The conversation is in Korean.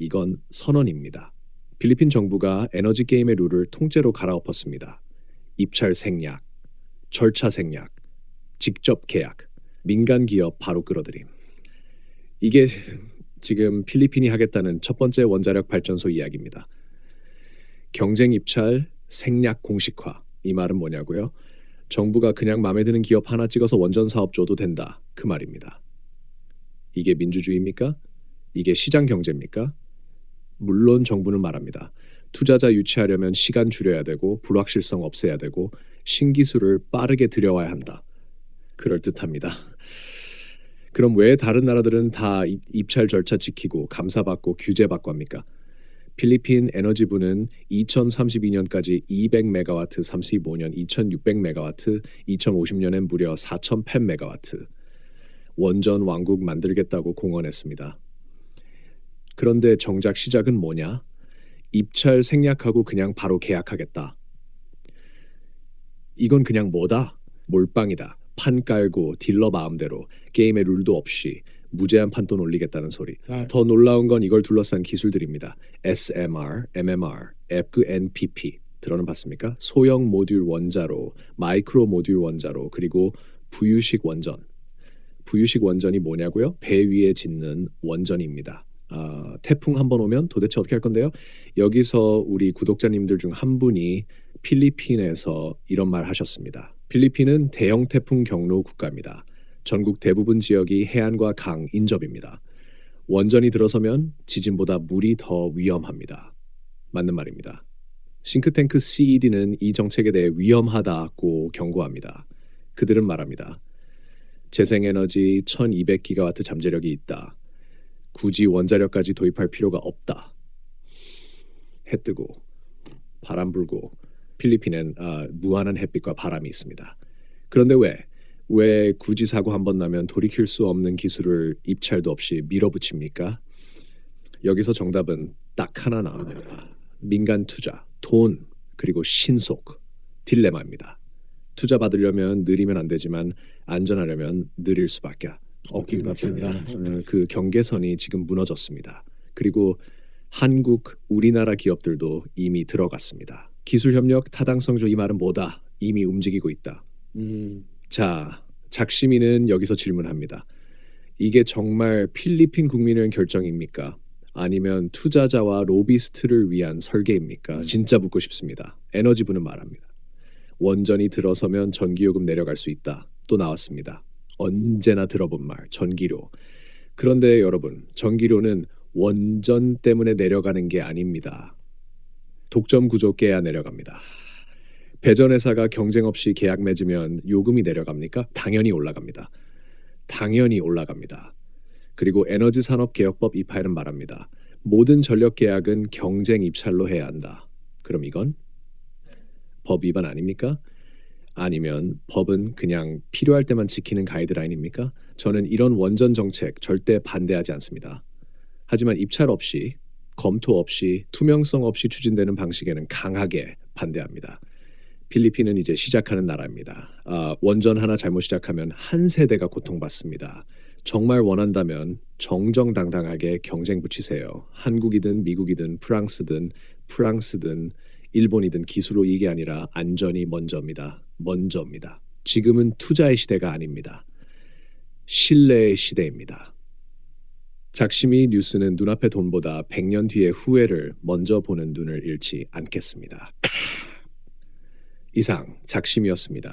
이건 선언입니다. 필리핀 정부가 에너지 게임의 룰을 통째로 갈아엎었습니다. 입찰 생략, 절차 생략, 직접 계약, 민간 기업 바로 끌어들임. 이게 지금 필리핀이 하겠다는 첫 번째 원자력 발전소 이야기입니다. 경쟁 입찰 생략 공식화. 이 말은 뭐냐고요? 정부가 그냥 마음에 드는 기업 하나 찍어서 원전 사업 줘도 된다. 그 말입니다. 이게 민주주의입니까? 이게 시장 경제입니까? 물론 정부는 말합니다. 투자자 유치하려면 시간 줄여야 되고 불확실성 없애야 되고 신기술을 빠르게 들여와야 한다. 그럴듯합니다. 그럼 왜 다른 나라들은 다 입- 입찰 절차 지키고 감사받고 규제받고 합니까? 필리핀 에너지부는 2032년까지 200메가와트, 35년 2600메가와트, 2050년엔 무려 4000메가와트 원전 왕국 만들겠다고 공언했습니다. 그런데 정작 시작은 뭐냐? 입찰 생략하고 그냥 바로 계약하겠다. 이건 그냥 뭐다? 몰빵이다. 판 깔고 딜러 마음대로 게임의 룰도 없이 무제한 판돈 올리겠다는 소리. 아, 더 놀라운 건 이걸 둘러싼 기술들입니다. SMR, MMR, 앱그 NPP 들어는 봤습니까? 소형 모듈 원자로, 마이크로 모듈 원자로, 그리고 부유식 원전. 부유식 원전이 뭐냐고요? 배 위에 짓는 원전입니다. 아, 태풍 한 번 오면 도대체 어떻게 할 건데요? 여기서 우리 구독자님들 중 한 분이 필리핀에서 이런 말 하셨습니다. 필리핀은 대형 태풍 경로 국가입니다. 전국 대부분 지역이 해안과 강 인접입니다. 원전이 들어서면 지진보다 물이 더 위험합니다. 맞는 말입니다. 싱크탱크 CED는 이 정책에 대해 위험하다고 경고합니다. 그들은 말합니다. 재생에너지 1200기가와트 잠재력이 있다. 굳이 원자력까지 도입할 필요가 없다. 해 뜨고 바람 불고 필리핀엔 아, 무한한 햇빛과 바람이 있습니다. 그런데 왜? 왜 굳이 사고 한 번 나면 돌이킬 수 없는 기술을 입찰도 없이 밀어붙입니까? 여기서 정답은 딱 하나 나옵니다. 민간 투자, 돈, 그리고 신속, 딜레마입니다. 투자 받으려면 느리면 안 되지만 안전하려면 느릴 수밖에 없긴 같습니다. 그 경계선이 지금 무너졌습니다. 그리고 한국, 우리나라 기업들도 이미 들어갔습니다. 기술 협력 타당성조 이 말은 뭐다? 이미 움직이고 있다. 음, 자, 작시민은 여기서 질문합니다. 이게 정말 필리핀 국민의 결정입니까? 아니면 투자자와 로비스트를 위한 설계입니까? 진짜 묻고 싶습니다. 에너지부는 말합니다. 원전이 들어서면 전기요금 내려갈 수 있다. 또 나왔습니다. 언제나 들어본 말, 전기료. 그런데 여러분, 전기료는 원전 때문에 내려가는 게 아닙니다. 독점 구조 깨야 내려갑니다. 배전회사가 경쟁 없이 계약 맺으면 요금이 내려갑니까? 당연히 올라갑니다. 당연히 올라갑니다. 그리고 에너지 산업 개혁법 이 파일은 말합니다. 모든 전력 계약은 경쟁 입찰로 해야 한다. 그럼 이건 법 위반 아닙니까? 아니면 법은 그냥 필요할 때만 지키는 가이드라인입니까? 저는 이런 원전 정책 절대 반대하지 않습니다. 하지만 입찰 없이 검토 없이 투명성 없이 추진되는 방식에는 강하게 반대합니다. 필리핀은 이제 시작하는 나라입니다. 아, 원전 하나 잘못 시작하면 한 세대가 고통받습니다. 정말 원한다면 정정당당하게 경쟁 붙이세요. 한국이든 미국이든 프랑스든 프랑스든 일본이든 기술로 이게 아니라 안전이 먼저입니다. 먼저입니다. 지금은 투자의 시대가 아닙니다. 신뢰의 시대입니다. 작심이 뉴스는 눈앞의 돈보다 100년 뒤의 후회를 먼저 보는 눈을 잃지 않겠습니다. 이상 작심이었습니다.